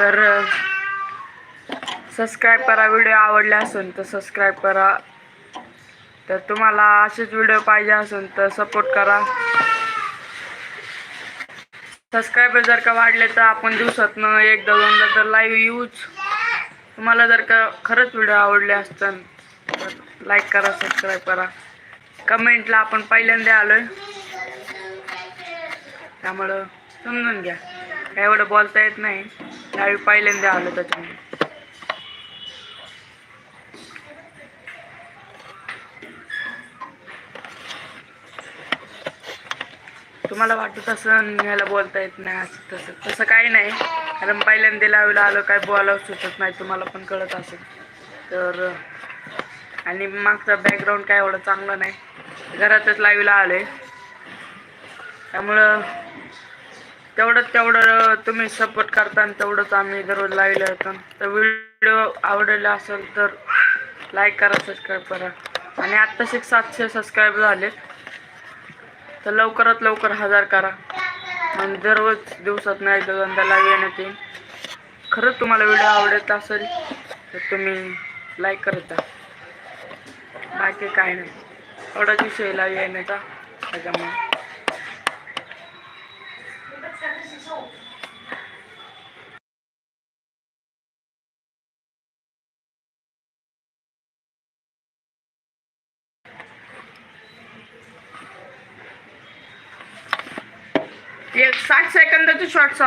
तर सबस्क्राईब करा व्हिडिओ आवडले असेल तर सबस्क्राईब करा. तर तुम्हाला असेच व्हिडिओ पाहिजे असेल तर सपोर्ट करा. सबस्क्रायबर जर का वाढले तर आपण दिवसातनं एकदा दोनदा तर लाईव्ह येऊच. तुम्हाला जर का खरंच व्हिडिओ आवडले असतात तर लाईक करा सबस्क्राईब करा. कमेंटला आपण पहिल्यांदा आलो आहे त्यामुळं समजून घ्या. काय एवढं बोलता येत नाही. लाईव्ह पहिल्यांदा आलो त्याच्यामुळे तुम्हाला वाटत असं ह्याला बोलता येत नाही असं तसं तसं काही नाही कारण पहिल्यांदा लावायला आलं काय बोलावं सुचत नाही तुम्हाला पण कळत असेल तर आणि मागचा बॅकग्राऊंड काय एवढं चांगलं नाही घरातच लाईव्हला आहे त्यामुळं तेवढं तेवढं तुम्ही सपोर्ट करता आणि तेवढंच आम्ही दररोज लाईव्हला येतो. तर व्हिडिओ आवडला असेल तर लाईक करा सबस्क्राईब करा. आणि आत्ताशी सातशे सबस्क्राईब झाले. तर लवकरात लवकर हजार करा. आणि दररोज दिवसात नाही तर दोनदा लाईव्ह येण्यात येईल खरंच तुम्हाला व्हिडिओ आवडत असेल तर तुम्ही लाईक करता बाकी काय नाही. एवढाच विषय लाईव्ह येण्याचा. त्याच्यामुळे एक साठ सेकंदाचे शॉर्ट्स